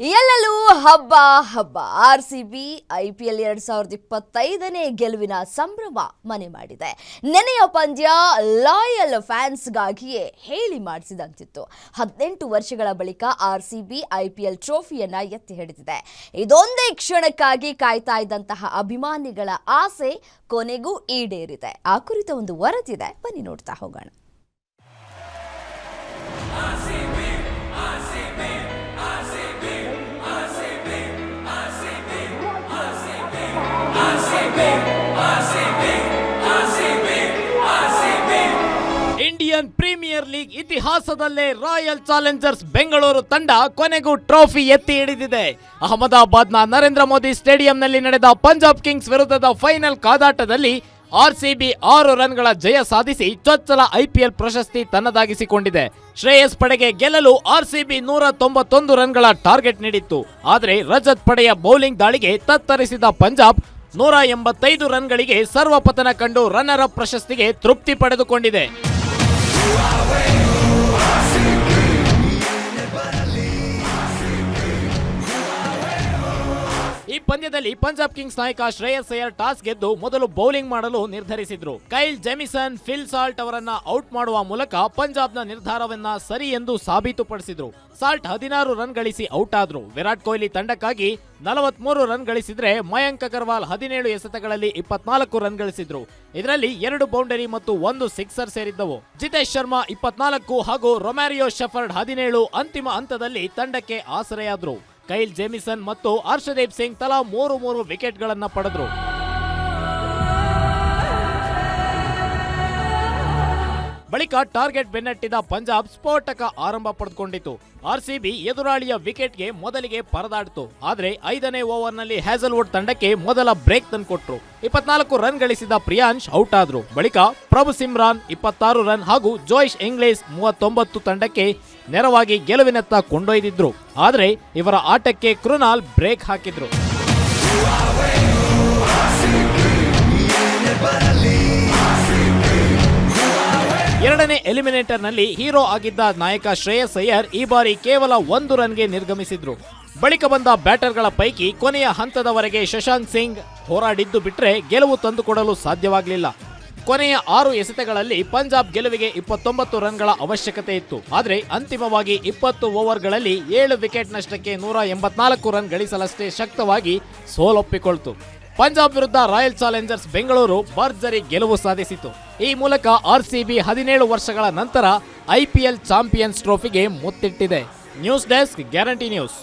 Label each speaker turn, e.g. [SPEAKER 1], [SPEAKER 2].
[SPEAKER 1] ಎಲ್ಲೆಲ್ಲೂ ಹಬ್ಬ ಹಬ್ಬ. R C B I P L ಎರಡ್ ಸಾವಿರದ ಇಪ್ಪತ್ತೈದನೇ ಗೆಲುವಿನ ಸಂಭ್ರಮ ಮನೆ ಮಾಡಿದೆ. ನೆನೆಯ ಪಂದ್ಯ ಲಾಯಲ್ ಫ್ಯಾನ್ಸ್ಗಾಗಿಯೇ ಹೇಳಿ ಮಾಡಿಸಿದಂತಿತ್ತು. ಹದಿನೆಂಟು ವರ್ಷಗಳ ಬಳಿಕ R C B I P L ಟ್ರೋಫಿಯನ್ನ ಎತ್ತಿ ಹಿಡಿದಿದೆ. ಇದೊಂದೇ ಕ್ಷಣಕ್ಕಾಗಿ ಕಾಯ್ತಾ ಇದ್ದಂತಹ ಅಭಿಮಾನಿಗಳ ಆಸೆ ಕೊನೆಗೂ ಈಡೇರಿದೆ. ಆ ಕುರಿತ ಒಂದು ವರದಿದೆ. ಬನ್ನಿ ನೋಡ್ತಾ ಹೋಗೋಣ.
[SPEAKER 2] ಇಂಡಿಯನ್ ಪ್ರೀಮಿಯರ್ ಲೀಗ್ ಇತಿಹಾಸದಲ್ಲೇ ರಾಯಲ್ ಚಾಲೆಂಜರ್ಸ್ ಬೆಂಗಳೂರು ತಂಡ ಕೊನೆಗೂ ಟ್ರೋಫಿ ಎತ್ತಿ ಹಿಡಿದಿದೆ. ಅಹಮದಾಬಾದ್ನ ನರೇಂದ್ರ ಮೋದಿ ಸ್ಟೇಡಿಯಂನಲ್ಲಿ ನಡೆದ ಪಂಜಾಬ್ ಕಿಂಗ್ಸ್ ವಿರುದ್ಧದ ಫೈನಲ್ ಕಾದಾಟದಲ್ಲಿ ಆರ್ಸಿಬಿ ಆರು ರನ್ಗಳ ಜಯ ಸಾಧಿಸಿ ಚೊಚ್ಚಲ ಐಪಿಎಲ್ ಪ್ರಶಸ್ತಿ ತನ್ನದಾಗಿಸಿಕೊಂಡಿದೆ. ಶ್ರೇಯಸ್ ಪಡೆಗೆ ಗೆಲ್ಲಲು ಆರ್ಸಿಬಿ ನೂರ ತೊಂಬತ್ತೊಂದು ರನ್ಗಳ ಟಾರ್ಗೆಟ್ ನೀಡಿತ್ತು. ಆದರೆ ರಜತ್ ಪಡೆಯ ಬೌಲಿಂಗ್ ದಾಳಿಗೆ ತತ್ತರಿಸಿದ ಪಂಜಾಬ್ ನೂರ ಎಂಬತ್ತೈದು ರನ್ಗಳಿಗೆ ಸರ್ವಪತನ ಕಂಡು ರನ್ನರ್ ಅಪ್ ಪ್ರಶಸ್ತಿಗೆ ತೃಪ್ತಿ ಪಡೆದುಕೊಂಡಿದೆ. ಈ ಪಂದ್ಯದಲ್ಲಿ ಪಂಜಾಬ್ ಕಿಂಗ್ಸ್ ನಾಯಕ ಶ್ರೇಯಸ್ ಅಯ್ಯರ್ ಟಾಸ್ ಗೆದ್ದು ಮೊದಲು ಬೌಲಿಂಗ್ ಮಾಡಲು ನಿರ್ಧರಿಸಿದ್ರು. ಕೈಲ್ ಜೆಮಿಸನ್, ಫಿಲ್ ಸಾಲ್ಟ್ ಅವರನ್ನ ಔಟ್ ಮಾಡುವ ಮೂಲಕ ಪಂಜಾಬ್ನ ನಿರ್ಧಾರವನ್ನ ಸರಿ ಎಂದು ಸಾಬೀತುಪಡಿಸಿದ್ರು. ಸಾಲ್ಟ್ ಹದಿನಾರು ರನ್ ಗಳಿಸಿ ಔಟ್ ಆದ್ರು. ವಿರಾಟ್ ಕೊಹ್ಲಿ ತಂಡಕ್ಕಾಗಿ ನಲವತ್ಮೂರು ರನ್ ಗಳಿಸಿದ್ರೆ ಮಯಾಂಕ್ ಅಗರ್ವಾಲ್ ಹದಿನೇಳು ಎಸೆತಗಳಲ್ಲಿ ಇಪ್ಪತ್ನಾಲ್ಕು ರನ್ ಗಳಿಸಿದ್ರು. ಇದರಲ್ಲಿ ಎರಡು ಬೌಂಡರಿ ಮತ್ತು ಒಂದು ಸಿಕ್ಸರ್ ಸೇರಿದ್ದವು. ಜಿತೇಶ್ ಶರ್ಮಾ ಇಪ್ಪತ್ನಾಲ್ಕು ಹಾಗೂ ರೊಮ್ಯಾರಿಯೋ ಶೆಫರ್ಡ್ ಹದಿನೇಳು ಅಂತಿಮ ಹಂತದಲ್ಲಿ ತಂಡಕ್ಕೆ ಆಸರೆಯಾದ್ರು. ಕೈಲ್ ಜೇಮಿಸನ್ ಮತ್ತು ಹರ್ಷದೀಪ್ ಸಿಂಗ್ ತಲಾ ಮೂರು ಮೂರು ವಿಕೆಟ್ಗಳನ್ನು ಪಡೆದ್ರು. ಬಳಿಕ ಟಾರ್ಗೆಟ್ ಬೆನ್ನಟ್ಟಿದ ಪಂಜಾಬ್ ಸ್ಫೋಟಕ ಆರಂಭ ಪಡೆದುಕೊಂಡಿತು. ಆರ್ಸಿಬಿ ಎದುರಾಳಿಯ ವಿಕೆಟ್ಗೆ ಮೊದಲಿಗೆ ಪರದಾಡಿತು. ಆದರೆ ಐದನೇ ಓವರ್ನಲ್ಲಿ ಹ್ಯಾಸಲ್ವುಡ್ ತಂಡಕ್ಕೆ ಮೊದಲ ಬ್ರೇಕ್ ತಂದುಕೊಟ್ರು. ಇಪ್ಪತ್ನಾಲ್ಕು ರನ್ ಗಳಿಸಿದ ಪ್ರಿಯಾಂಶ್ ಔಟ್ ಆದ್ರು. ಬಳಿಕ ಪ್ರಭು ಸಿಮ್ರಾನ್ ಇಪ್ಪತ್ತಾರು ರನ್ ಹಾಗೂ ಜೋಯಿಶ್ ಇಂಗ್ಲೇಸ್ ಮೂವತ್ತೊಂಬತ್ತು ತಂಡಕ್ಕೆ ನೆರವಾಗಿ ಗೆಲುವಿನತ್ತ ಕೊಂಡೊಯ್ದಿದ್ರು. ಆದರೆ ಇವರ ಆಟಕ್ಕೆ ಕೃನಾಲ್ ಬ್ರೇಕ್ ಹಾಕಿದ್ರು. ಎರಡನೇ ಎಲಿಮಿನೇಟರ್ನಲ್ಲಿ ಹೀರೋ ಆಗಿದ್ದ ನಾಯಕ ಶ್ರೇಯಸ್ ಅಯ್ಯರ್ ಈ ಬಾರಿ ಕೇವಲ ಒಂದು ರನ್ಗೆ ನಿರ್ಗಮಿಸಿದ್ರು. ಬಳಿಕ ಬಂದ ಬ್ಯಾಟರ್ಗಳ ಪೈಕಿ ಕೊನೆಯ ಹಂತದವರೆಗೆ ಶಶಾಂಕ್ ಸಿಂಗ್ ಹೋರಾಡಿದ್ದು ಬಿಟ್ರೆ ಗೆಲುವು ತಂದುಕೊಡಲು ಸಾಧ್ಯವಾಗಲಿಲ್ಲ. ಕೊನೆಯ ಆರು ಎಸೆತಗಳಲ್ಲಿ ಪಂಜಾಬ್ ಗೆಲುವಿಗೆ ಇಪ್ಪತ್ತೊಂಬತ್ತು ರನ್ಗಳ ಅವಶ್ಯಕತೆ ಇತ್ತು. ಆದರೆ ಅಂತಿಮವಾಗಿ ಇಪ್ಪತ್ತು ಓವರ್ಗಳಲ್ಲಿ ಏಳು ವಿಕೆಟ್ ನಷ್ಟಕ್ಕೆ ನೂರ ಎಂಬತ್ನಾಲ್ಕು ರನ್ ಗಳಿಸಲಷ್ಟೇ ಶಕ್ತವಾಗಿ ಸೋಲೊಪ್ಪಿಕೊಳ್ತು. ಪಂಜಾಬ್ ವಿರುದ್ಧ ರಾಯಲ್ ಚಾಲೆಂಜರ್ಸ್ ಬೆಂಗಳೂರು ಭರ್ಜರಿ ಗೆಲುವು ಸಾಧಿಸಿತು. ಈ ಮೂಲಕ ಆರ್ ಸಿ ಬಿ ಹದಿನೇಳು ವರ್ಷಗಳ ನಂತರ ಐ ಚಾಂಪಿಯನ್ಸ್ ಟ್ರೋಫಿಗೆ ಮುತ್ತಿಟ್ಟಿದೆ. News desk guarantee news.